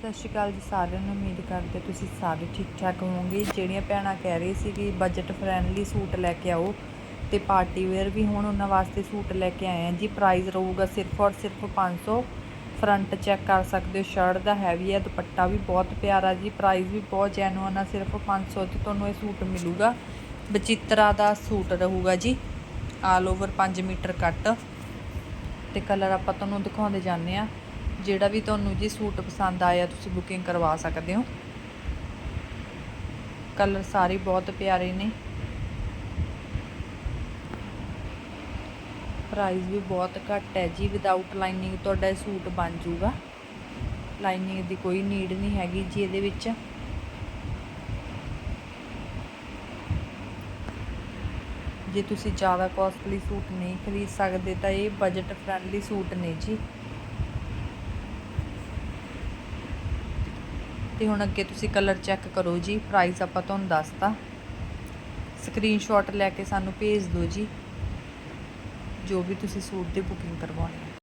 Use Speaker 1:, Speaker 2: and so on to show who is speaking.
Speaker 1: ਸਤਿ ਸ਼੍ਰੀ ਅਕਾਲ ਜੀ ਸਾਰਿਆਂ ਨੂੰ, ਉਮੀਦ ਕਰਦੇ ਤੁਸੀਂ ਸਾਰੇ ਠੀਕ ਠਾਕ ਹੋਵੋਗੇ। ਜਿਹੜੀਆਂ ਭੈਣਾਂ ਕਹਿ ਰਹੀ ਸੀ ਕਿ ਬਜਟ ਫਰੈਂਡਲੀ ਸੂਟ ਲੈ ਕੇ ਆਓ ਤੇ ਪਾਰਟੀ ਵੇਅਰ ਵੀ ਹੁਣ, ਉਹਨਾਂ ਵਾਸਤੇ ਸੂਟ ਲੈ ਕੇ ਆਏ ਆ ਜੀ। ਪ੍ਰਾਈਸ ਰਹੂਗਾ ਸਿਰਫ ਔਰ ਸਿਰਫ 500 ਫਰੰਟ ਚੈੱਕ ਕਰ ਸਕਦੇ ਹੋ ਸ਼ਰਟ ਦਾ ਹੈਵੀ ਹੈ, ਦੁਪੱਟਾ ਵੀ ਬਹੁਤ ਪਿਆਰਾ ਜੀ। ਪ੍ਰਾਈਸ ਵੀ ਬਹੁਤ ਜੈਨੂਅਨ ਆ, ਸਿਰਫ 500 ਚ ਤੁਹਾਨੂੰ ਇਹ ਸੂਟ ਮਿਲੂਗਾ। ਬਚਿੱਤਰਾ ਦਾ ਸੂਟ ਰਹੂਗਾ ਜੀ ਆਲ ਓਵਰ 5 ਮੀਟਰ ਕੱਟ। ਤੇ ਕਲਰ ਆਪਾਂ ਤੁਹਾਨੂੰ ਦਿਖਾਉਂਦੇ ਜਾਂਦੇ ਆ ਜਿਹੜਾ ਵੀ ਤੁਹਾਨੂੰ ਜੀ ਸੂਟ ਪਸੰਦ ਆਇਆ, ਤੁਸੀਂ ਬੁਕਿੰਗ ਕਰਵਾ ਸਕਦੇ ਹੋ। ਕਲਰ ਸਾਰੇ ਬਹੁਤ ਪਿਆਰੇ ਨੇ। ਪ੍ਰਾਈਸ ਵੀ ਬਹੁਤ ਘੱਟ ਹੈ ਜੀ। ਵਿਦਆਊਟ ਲਾਈਨਿੰਗ ਤੁਹਾਡਾ ਇਹ ਸੂਟ ਬਣ ਜਾਊਗਾ। ਲਾਈਨਿੰਗ ਦੀ ਕੋਈ ਨੀਡ ਨਹੀਂ ਹੈਗੀ ਜੀ ਇਹਦੇ ਵਿੱਚ। ਜੇ ਤੁਸੀਂ ਜ਼ਿਆਦਾ ਕਾਸਟਲੀ ਸੂਟ ਨਹੀਂ ਖਰੀਦ ਸਕਦੇ, ਤਾਂ ਇਹ ਬਜਟ ਫ੍ਰੈਂਡਲੀ ਸੂਟ ਨੇ ਜੀ। ਤੇ ਹੁਣ ਅੱਗੇ ਤੁਸੀਂ ਕਲਰ ਚੈੱਕ ਕਰੋ ਜੀ ਪ੍ਰਾਈਸ ਆਪਾਂ ਤੁਹਾਨੂੰ ਦੱਸਤਾ। ਸਕਰੀਨਸ਼ਾਟ ਲੈ ਕੇ ਸਾਨੂੰ ਭੇਜ ਦਿਓ ਜੀ, ਜੋ ਵੀ ਤੁਸੀਂ ਸੂਟ ਦੀ ਬੁਕਿੰਗ ਕਰਵਾਉਣੀ ਹੈ।